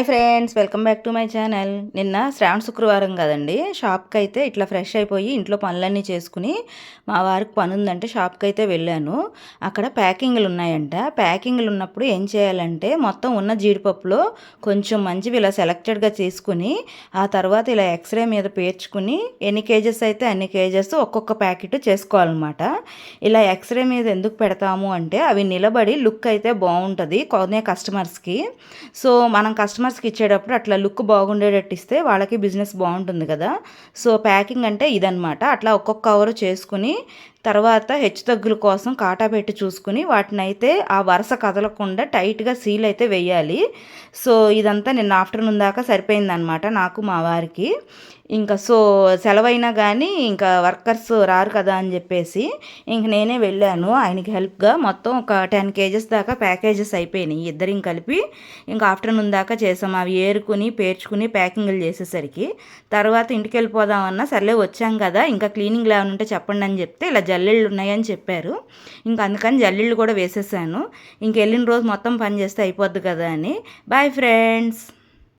Hi friends welcome back to my channel. నిన్న శ్రావణ శుక్రవారం కదండి షాప్కి అయితే ఇట్లా ఫ్రెష్ అయిపోయి ఇంట్లో పనులన్నీ చేసుకుని మా వారికి పని ఉందంటే షాప్కి అయితే వెళ్ళాను. అక్కడ ప్యాకింగ్లు ఉన్నాయంట. ప్యాకింగ్లు ఉన్నప్పుడు ఏం చేయాలంటే మొత్తం ఉన్న జీడిపప్పులో కొంచెం మంచివి ఇలా సెలెక్టెడ్గా చేసుకుని ఆ తర్వాత ఇలా ఎక్స్రే మీద పేర్చుకుని ఎన్ని కేజెస్ అయితే అన్ని కేజెస్ ఒక్కొక్క ప్యాకెట్ చేసుకోవాలన్నమాట. ఇలా ఎక్స్రే మీద ఎందుకు పెడతాము అంటే అవి నిలబడి లుక్ అయితే బాగుంటుంది కొనే కస్టమర్స్కి సో మనం కస్టమర్ కస్టమర్స్కి ఇచ్చేటప్పుడు అట్లా లుక్ బాగుండేటట్టు ఇస్తే వాళ్ళకి బిజినెస్ బాగుంటుంది కదా. సో ప్యాకింగ్ అంటే ఇదనమాట అట్లా ఒక్కొక్క కవర్ చేసుకుని తర్వాత హెచ్చు తగ్గుల కోసం కాటా పెట్టి చూసుకుని వాటిని అయితే ఆ వరుస కదలకుండా టైట్గా సీల్ అయితే వేయాలి. సో ఇదంతా నిన్న ఆఫ్టర్నూన్ దాకా సరిపోయిందనమాట నాకు మా వారికి. ఇంకా సో సెలవైనా కానీ ఇంకా వర్కర్స్ రారు కదా అని చెప్పేసి ఇంక నేనే వెళ్ళాను. ఆయనకి హెల్ప్గా మొత్తం ఒక టెన్ కేజెస్ దాకా ప్యాకేజెస్ అయిపోయినాయి ఇద్దరిని కలిపి. ఇంకా ఆఫ్టర్నూన్ దాకా చేసాం. అవి ఏరుకుని పేర్చుకుని ప్యాకింగ్లు చేసేసరికి. తర్వాత ఇంటికి వెళ్ళిపోదామన్నా సర్లే వచ్చాం కదా ఇంకా క్లీనింగ్ లేవనుంటే చెప్పండి అని చెప్తే ఇలా జల్లెళ్ళు ఉన్నాయని చెప్పారు. ఇంకా అందుకని జల్లిళ్ళు కూడా వేసేసాను. ఇంక వెళ్ళిన రోజు మొత్తం పని చేస్తే అయిపోద్ది కదా అని. Bye friends